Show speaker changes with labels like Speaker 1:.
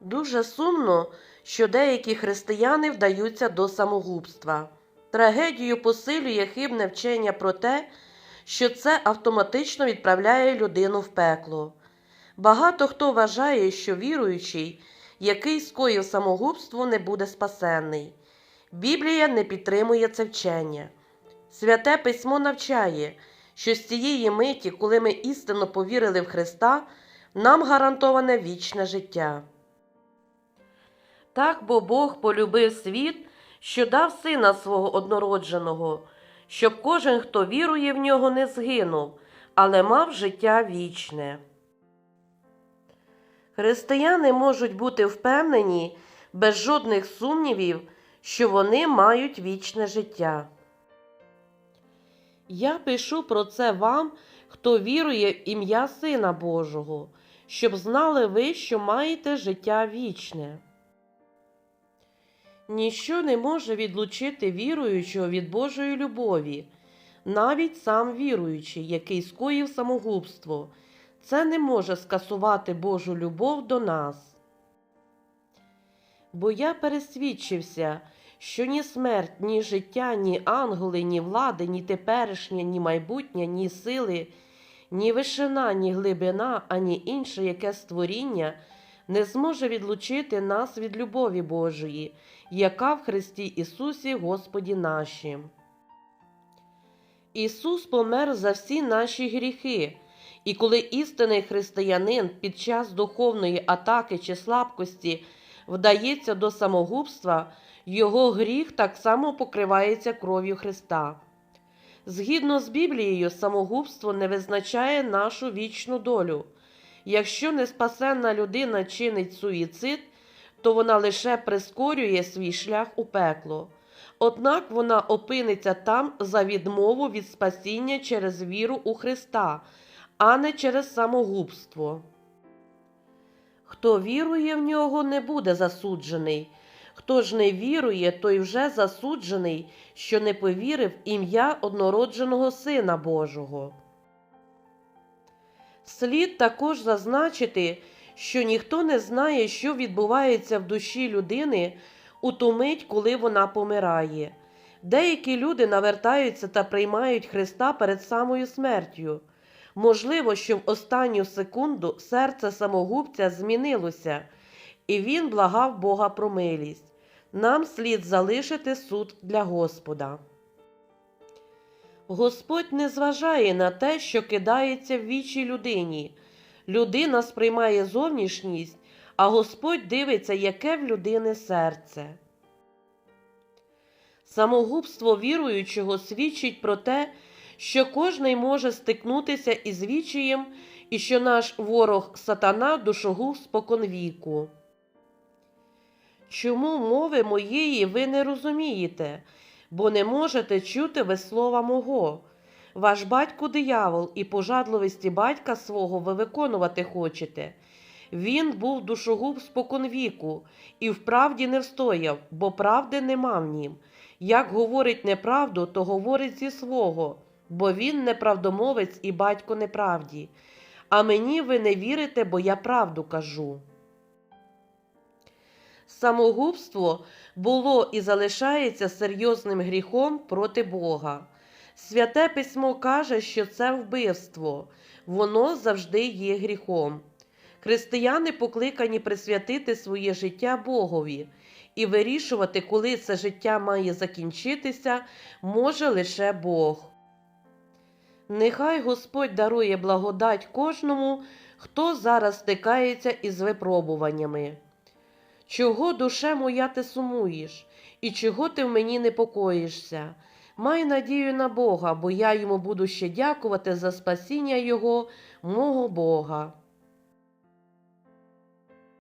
Speaker 1: Дуже сумно, що деякі християни вдаються до самогубства. Трагедію посилює хибне вчення про те, що це автоматично відправляє людину в пекло. Багато хто вважає, що віруючий, який скоїв самогубство, не буде спасенний. Біблія не підтримує це вчення. Святе письмо навчає, що з цієї миті, коли ми істинно повірили в Христа, нам гарантоване вічне життя. Так бо Бог полюбив світ, що дав сина свого однородженого, щоб кожен, хто вірує в нього, не згинув, але мав життя вічне. Християни можуть бути впевнені без жодних сумнівів, що вони мають вічне життя. Я пишу про це вам, хто вірує в ім'я Сина Божого, щоб знали ви, що маєте життя вічне. Ніщо не може відлучити віруючого від Божої любові, навіть сам віруючий, який скоїв самогубство, це не може скасувати Божу любов до нас. Бо я пересвідчився, що ні смерть, ні життя, ні ангели, ні влади, ні теперішнє, ні майбутнє, ні сили, ні вишина, ні глибина, ані інше яке створіння не зможе відлучити нас від любові Божої, яка в Христі Ісусі Господі нашим. Ісус помер за всі наші гріхи, і коли істинний християнин під час духовної атаки чи слабкості вдається до самогубства, його гріх так само покривається кров'ю Христа. Згідно з Біблією, самогубство не визначає нашу вічну долю. Якщо неспасенна людина чинить суїцид, то вона лише прискорює свій шлях у пекло. Однак вона опиниться там за відмову від спасіння через віру у Христа, а не через самогубство. Хто вірує в нього, не буде засуджений. Хто ж не вірує, той вже засуджений, що не повірив ім'я однородженого Сина Божого. Слід також зазначити, що ніхто не знає, що відбувається в душі людини у ту мить, коли вона помирає. Деякі люди навертаються та приймають Христа перед самою смертю. Можливо, що в останню секунду серце самогубця змінилося, і він благав Бога про милість. Нам слід залишити суд для Господа. Господь не зважає на те, що кидається в вічі людині. Людина сприймає зовнішність, а Господь дивиться, яке в людини серце. Самогубство віруючого свідчить про те, що кожний може стикнутися із вічієм і що наш ворог сатана душогуб споконвіку. Чому мови моєї ви не розумієте, бо не можете чути ви слова мого? Ваш батько диявол, і пожадливості батька свого ви виконувати хочете. Він був душогуб споконвіку, і вправді не встояв, бо правди нема в нім. Як говорить неправду, то говорить зі свого, бо він неправдомовець і батько неправді. А мені ви не вірите, бо я правду кажу. Самогубство було і залишається серйозним гріхом проти Бога. Святе письмо каже, що це вбивство, воно завжди є гріхом. Християни покликані присвятити своє життя Богові і вирішувати, коли це життя має закінчитися, може лише Бог. Нехай Господь дарує благодать кожному, хто зараз стикається із випробуваннями. Чого, душе моя, ти сумуєш, і чого ти в мені непокоїшся? Май надію на Бога, бо я йому буду ще дякувати за спасіння Його, мого Бога.